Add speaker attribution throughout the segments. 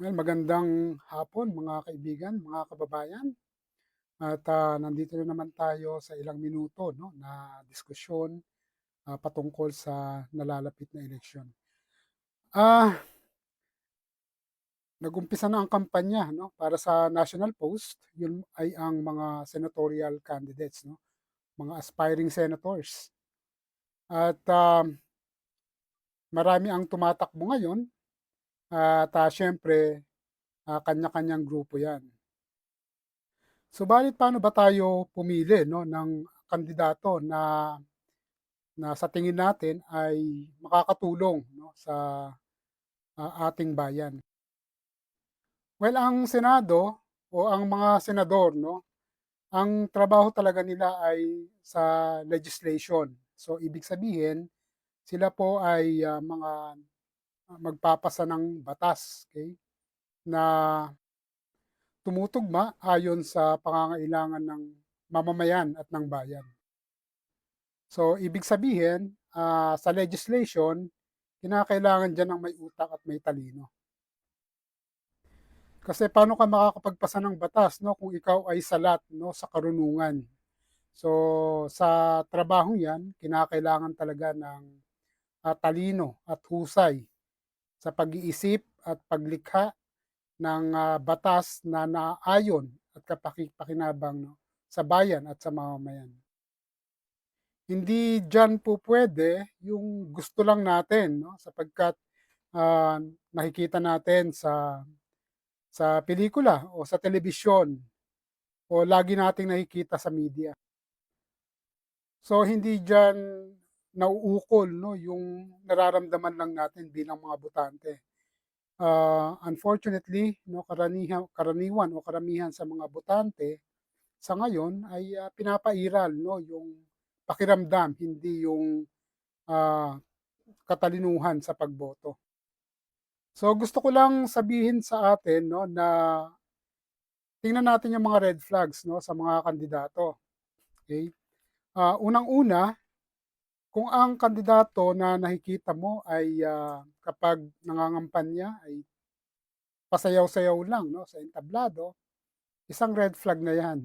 Speaker 1: Well, magandang hapon mga kaibigan, mga kababayan. At, ah, nandito na naman tayo sa ilang minuto 'no, na diskusyon, ah, patungkol sa nalalapit na eleksyon. Ah, nag-umpisa na ang kampanya 'no, para sa national post, yun ay ang mga senatorial candidates 'no, mga aspiring senators. At, um, marami ang tumatakbo ngayon at, ah, siyempre, ah, kanya-kanyang grupo 'yan. Subalit paano ba tayo pumili 'no, ng kandidato na na sa tingin natin ay makakatulong 'no, sa, ah, ating bayan? Well, ang Senado o ang mga senador 'no, ang trabaho talaga nila ay sa legislation. So, ibig sabihin, sila po ay, ah, mga magpapasa ng batas, okey, na tumutugma ayon sa pangangailangan ng mamamayan at ng bayan. So, ibig sabihin, ah, sa legislation, kinakailangan diyan ng may utak at may talino. Kasi paano ka makakapagpasa ng batas 'no, kung ikaw ay salat 'no, sa karunungan. So, sa trabahong 'yan, kinakailangan talaga ng, ah, talino at husay sa pag-iisip at paglikha ng, ah, batas na naaayon at kapaki-pakinabang 'no, sa bayan at sa mamamayan. Hindi diyan pupuwede yung gusto lang natin 'no, sapagkat, ah, nakikita natin sa sa pelikula o sa telebisyon o lagi nating nakikita sa media. So, hindi diyan nauukol 'no, yung nararamdaman lang natin bilang mga botante. Ah, unfortunately 'no, karanihan karaniwan o karamihan sa mga botante sa ngayon ay, ah, pinapairal 'no, yung pakiramdam, hindi yung, ah, katalinuhan sa pagboto. So, gusto ko lang sabihin sa atin 'no, na tingnan natin yung mga red flags 'no, sa mga kandidato, okey? Ah, unang-una, kung ang kandidato na nakikita mo ay, ah, kapag nangangampanya ay pasayaw-sayaw lang 'no, sa entablado, isang red flag na 'yan.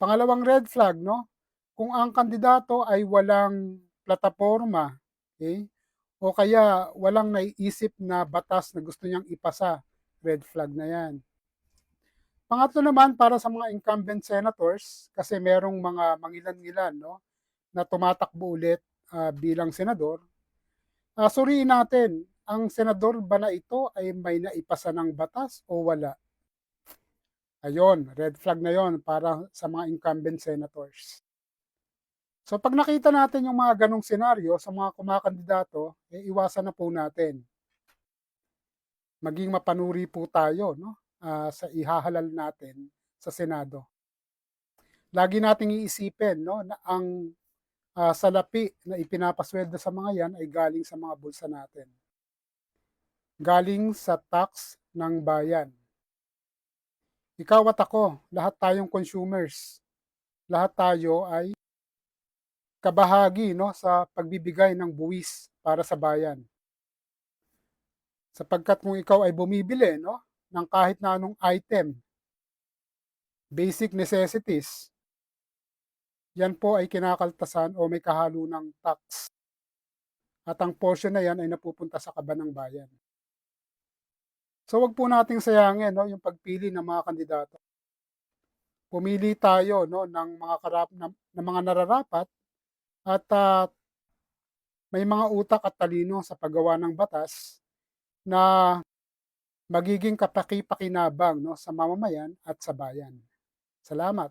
Speaker 1: Pangalawang red flag 'no, kung ang kandidato ay walang plataporma, okey, o kaya walang naiisip na batas na gusto niyang ipasa, red flag na 'yan. Pangatlo naman, para sa mga incumbent senators, kasi merong mga mangilan-ngilan 'no, na tumatakbo ulit, ah, bilang senador, ah, suriin natin, ang senador ba na ito ay may naipasa ng batas o wala? Ayun, red flag na 'yon para sa mga incumbent senators. So, 'pag nakita natin yung mga gano'ng senaryo sa mga kumakandidato, eh, iwasan na po natin. Maging mapanuri po tayo 'no, ah, sa ihahalal natin sa Senado. Lagi nating iisipin 'no, na ang, ah, salapi na ipinapasuweldo sa mga 'yan ay galing sa mga bulsa natin. Galing sa tax ng bayan. Ikaw at ako, lahat tayong consumers, lahat tayo ay kabahagi 'no, sa pagbibigay ng buwis para sa bayan. Sapagkat kung ikaw ay bumibili 'no, ng kahit na anong item, basic necessities, yan po ay kinakaltasan o may kahalo ng tax. At ang portion na yan ay napupunta sa kaban ng bayan. So, 'wag po nating sayangin 'no, yung pagpili ng mga kandidato. Pumili tayo 'no, ng mga karap ng ng mga nararapat at, ah, may mga utak at talino sa paggawa ng batas na magiging kapaki-pakinabang 'no, sa mamamayan at sa bayan. Salamat.